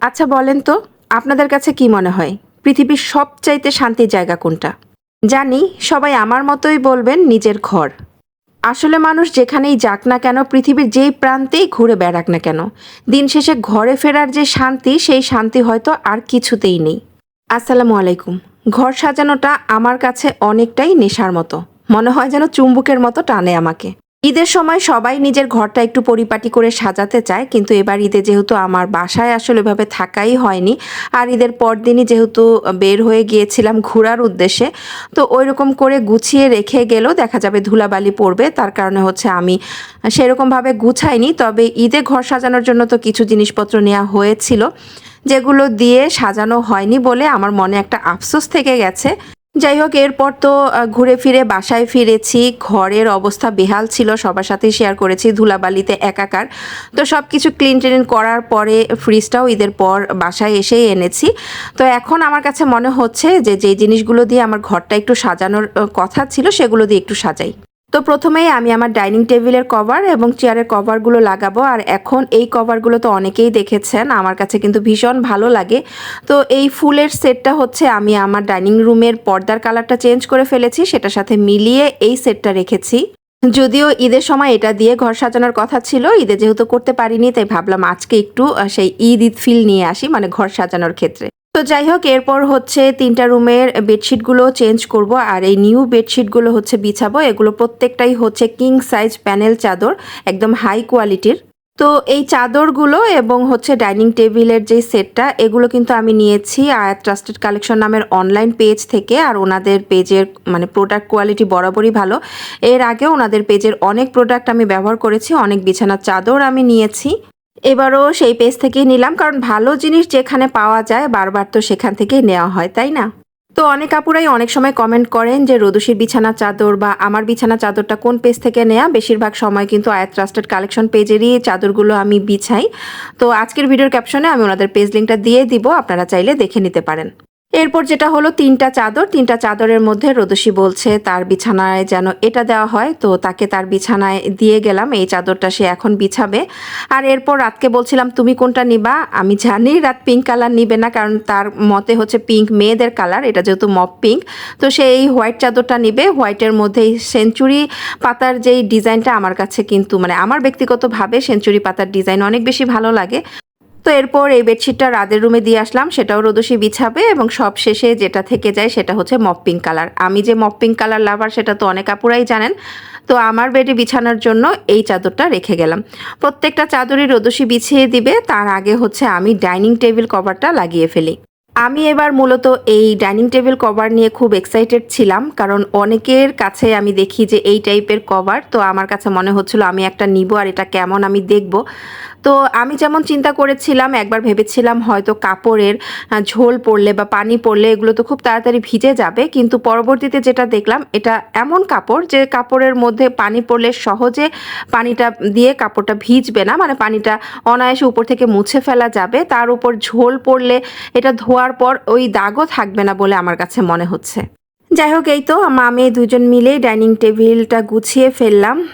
আচ্ছা বলেন তো, আপনাদের কাছে কি মনে হয়? পৃথিবীর সবচাইতে শান্তির জায়গা কোনটা? জানি, সবাই আমার মতোই বলবেন নিজের ঘর। আসলে মানুষ যেখানেই যাক না কেন, পৃথিবীর যেই প্রান্তেই ঘুরে বেড়াক না কেন, দিন শেষে ঘরে ফেরার যে শান্তি, সেই শান্তি হয়তো আর কিছুতেই নেই। আসসালামু আলাইকুম। ঘর সাজানোটা আমার কাছে অনেকটাই নেশার মতো। মনে হয় যেন চুম্বুকের মতো টানে আমাকে। ঈদের সময় সবাই নিজের ঘরটা একটু পরিপাটি করে সাজাতে চায়, কিন্তু এবার ঈদে যেহেতু আমার বাসায় আসলে এভাবে থাকাই হয়নি। আর ঈদের পরদিনই যেহেতু বের হয়ে গিয়েছিলাম ঘোরার উদ্দেশ্যে, তো ওই রকম করে গুছিয়ে রেখে গেলেও দেখা যাবে ধুলাবালি পড়বে। তার কারণে হচ্ছে আমি সেরকমভাবে গুছাইনি। তবে ঈদে ঘর সাজানোর জন্য তো কিছু জিনিসপত্র নেওয়া হয়েছিল, যেগুলো দিয়ে সাজানো হয়নি বলে আমার মনে একটা আফসোস থেকে গেছে। যাই হোক, এরপর তো ঘুরে ফিরে বাসায় ফিরেছি। ঘরের অবস্থা বেহাল ছিল, সবার সাথে শেয়ার করেছি ধুলাবালিতে একাকার। তো সব কিছু ক্লিন ট্রেন করার পরে ফ্রিজটাও ঈদের পর বাসায় এসেই এনেছি। তো এখন আমার কাছে মনে হচ্ছে যে যে জিনিসগুলো দিয়ে আমার ঘরটা একটু সাজানোর কথা ছিল, সেগুলো দিয়ে একটু সাজাই। তো প্রথমেই আমি আমার ডাইনিং টেবিলের কভার এবং চেয়ারের কভারগুলো লাগাবো। আর এখন এই কভারগুলো তো অনেকেই দেখেছেন, আমার কাছে কিন্তু ভীষণ ভালো লাগে। তো এই ফুলের সেটটা হচ্ছে আমি আমার ডাইনিং রুমের পর্দার কালারটা চেঞ্জ করে ফেলেছি, সেটার সাথে মিলিয়ে এই সেটটা রেখেছি। যদিও ঈদের সময় এটা দিয়ে ঘর সাজানোর কথা ছিল, ঈদে যেহেতু করতে পারিনি, তাই ভাবলাম আজকে একটু সেই ঈদ ঈদ ফিল নিয়ে আসি মানে ঘর সাজানোর ক্ষেত্রে। তো যাই হোক, এরপর হচ্ছে তিনটা রুমের বেডশিটগুলো চেঞ্জ করব আর এই নিউ বেডশিটগুলো হচ্ছে বিছাবো। এগুলো প্রত্যেকটাই হচ্ছে কিং সাইজ প্যানেল চাদর, একদম হাই কোয়ালিটির তো এই চাদরগুলো এবং হচ্ছে ডাইনিং টেবিলের যে সেটটা, এগুলো কিন্তু আমি নিয়েছি আয়াত ট্রাস্টেড কালেকশন নামের অনলাইন পেজ থেকে আর ওনাদের পেজের মানে প্রোডাক্ট কোয়ালিটি বরাবরই ভালো। এর আগে ওনাদের পেজের অনেক প্রোডাক্ট আমি ব্যবহার করেছি, অনেক বিছানার চাদর আমি নিয়েছি। এবারও সেই পেজ থেকেই নিলাম, কারণ ভালো জিনিস যেখানে পাওয়া যায় বারবার তো সেখান থেকেই নেওয়া হয়, তাই না? তো অনেক আপুরাই অনেক সময় কমেন্ট করেন যে রদুষির বিছানা চাদর বা আমার বিছানা চাদরটা কোন পেজ থেকে নেয়া? বেশিরভাগ সময় কিন্তু আয়াত ট্রাস্টেড কালেকশন পেজেরই চাদরগুলো আমি বিছাই। তো আজকের ভিডিওর ক্যাপশনে আমি ওনাদের পেজ লিঙ্কটা দিয়ে দিব, আপনারা চাইলে দেখে নিতে পারেন। এরপর যেটা হলো তিনটা চাদর, তিনটা চাদরের মধ্যে রোদসী বলছে তার বিছানায় যেন এটা দেওয়া হয়। তো তাকে তার বিছানায় দিয়ে গেলাম, এই চাদরটা সে এখন বিছাবে। আর এরপর রাতকে বলছিলাম, তুমি কোনটা নিবা? আমি জানি রাত পিঙ্ক কালার নিবে না, কারণ তার মতে হচ্ছে পিঙ্ক মেয়েদের কালার এটা যেহেতু মপ পিঙ্ক তো সে এই হোয়াইট চাদরটা নিবে হোয়াইটের মধ্যে এই সেঞ্চুরি পাতার যেই ডিজাইনটা আমার কাছে কিন্তু মানে আমার ব্যক্তিগতভাবে সেঞ্চুরি পাতার ডিজাইন অনেক বেশি ভালো লাগে। তো এরপর এই বেডশিটটা রাদের রুমে দিয়ে আসলাম, সেটাও রোদসি বিছাবে এবং সব শেষে যেটা থেকে যায় সেটা হচ্ছে মপিং কালার। আমি যে মপিং কালার লাভার সেটা তো অনেক আপুরাই জানেন, তো আমার বেডে বিছানোর জন্য এই চাদরটা রেখে গেলাম। প্রত্যেকটা চাদরই রোদসি বিছিয়ে দিবে, তার আগে হচ্ছে আমি ডাইনিং টেবিল কভারটা লাগিয়ে ফেলি। আমি এবার মূলত এই ডাইনিং টেবিল কভার নিয়ে খুব এক্সাইটেড ছিলাম, কারণ অনেকের কাছে আমি দেখি যে এই টাইপের কভার, তো আমার কাছে মনে হচ্ছিল আমি একটা নিব আর এটা কেমন আমি দেখব। তো আমি যেমন চিন্তা করেছিলাম, একবার ভেবেছিলাম হয়তো কাপড়ের ঝোল পড়লে বা পানি পড়লে এগুলো তো খুব তাড়াতাড়ি ভিজে যাবে, কিন্তু পরবর্তীতে যেটা দেখলাম, এটা এমন কাপড় যে কাপড়ের মধ্যে পানি পড়লে সহজে পানিটা দিয়ে কাপড়টা ভিজবে না মানে পানিটা অনায়াসে উপর থেকে মুছে ফেলা যাবে, তার উপর ঝোল পড়লে এটা ধোয়ার পর ওই দাগও থাকবে না বলে আমার কাছে মনে হচ্ছে। যাই হোক, এই তো, মা মেয়ে দুজন মিলেই ডাইনিং টেবিলটা গুছিয়ে ফেললাম।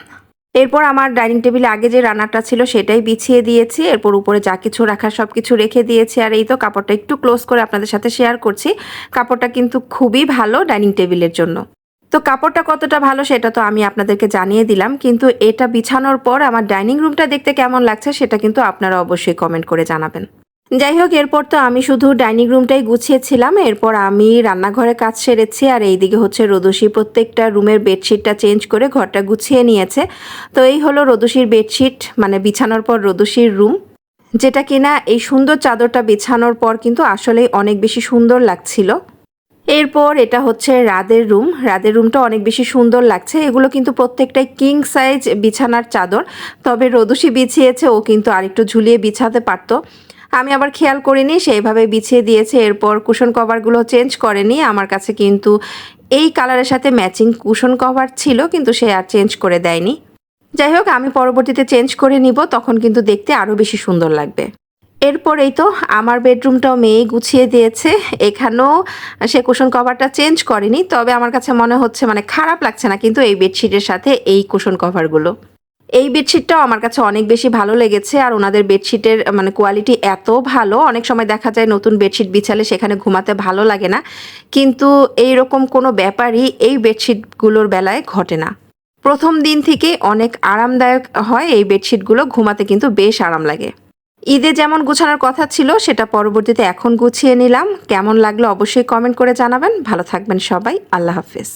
এরপর আমার ডাইনিং টেবিলে আগে যে রান্নাটা ছিল সেটাই বিছিয়ে দিয়েছি। এরপর উপরে যা কিছু রাখার সব কিছু রেখে দিয়েছি। আর এই তো, কাপড়টা একটু ক্লোজ করে আপনাদের সাথে শেয়ার করছি। কাপড়টা কিন্তু খুবই ভালো ডাইনিং টেবিলের জন্য। তো কাপড়টা কতটা ভালো সেটা তো আমি আপনাদেরকে জানিয়ে দিলাম। কিন্তু এটা বিছানোর পর আমার ডাইনিং রুমটা দেখতে কেমন লাগছে সেটা কিন্তু আপনারা অবশ্যই কমেন্ট করে জানাবেন। যাই হোক এরপর তো আমি শুধু ডাইনিং রুমটাই গুছিয়েছিলাম। এরপর আমি রান্নাঘরে কাজ সেরেছি আর এইদিকে হচ্ছে রোদসী প্রত্যেকটা রুমের বেডশিটটা চেঞ্জ করে ঘরটা গুছিয়ে নিয়েছে। তো এই হলো রোদসীর বেডশিট মানে বিছানোর পর রোদসীর রুম। যেটা কিনা এই সুন্দর চাদরটা বিছানোর পর কিন্তু আসলেই অনেক বেশি সুন্দর লাগছিল। এরপর এটা হচ্ছে রাদের রুম। রাদের রুমটা অনেক বেশি সুন্দর লাগছে। এগুলো কিন্তু প্রত্যেকটাই কিং সাইজ বিছানার চাদর। তবে রোদসী বিছিয়েছে, ও কিন্তু আরেকটু ঝুলিয়ে বিছাতে পারতো। আমি আবার খেয়াল করিনি সেইভাবে বিছিয়ে দিয়েছে। এরপর কুশন কভারগুলো চেঞ্জ করেনি। আমার কাছে কিন্তু এই কালারের সাথে ম্যাচিং কুশন কভার ছিল, কিন্তু সে আর চেঞ্জ করে দেয়নি। যাই হোক, আমি পরবর্তীতে চেঞ্জ করে নিব, তখন কিন্তু দেখতে আরও বেশি সুন্দর লাগবে। এরপরেই তো, আমার বেডরুমটাও মেয়ে গুছিয়ে দিয়েছে। এখানেও সে কুশন কভারটা চেঞ্জ করেনি, তবে আমার কাছে মনে হচ্ছে মানে খারাপ লাগছে না কিন্তু এই বেডশিটের সাথে এই কুশন কভারগুলো এই বেডশিটটাও আমার কাছে অনেক বেশি ভালো লেগেছে আর ওনাদের বেডশিটের মানে কোয়ালিটি এত ভালো। অনেক সময় দেখা যায় নতুন বেডশিট বিছালে সেখানে ঘুমাতে ভালো লাগে না। কিন্তু এই রকম কোনো ব্যাপারই এই বেডশিটগুলোর বেলায় ঘটে না। প্রথম দিন থেকে অনেক আরামদায়ক হয় এই বেডশিটগুলো ঘুমাতে কিন্তু বেশ আরাম লাগে। ঈদে যেমন গুছানোর কথা ছিল, সেটা পরবর্তীতে এখন গুছিয়ে নিলাম। কেমন লাগল অবশ্যই কমেন্ট করে জানাবেন। ভালো থাকবেন সবাই। আল্লাহ হাফেজ।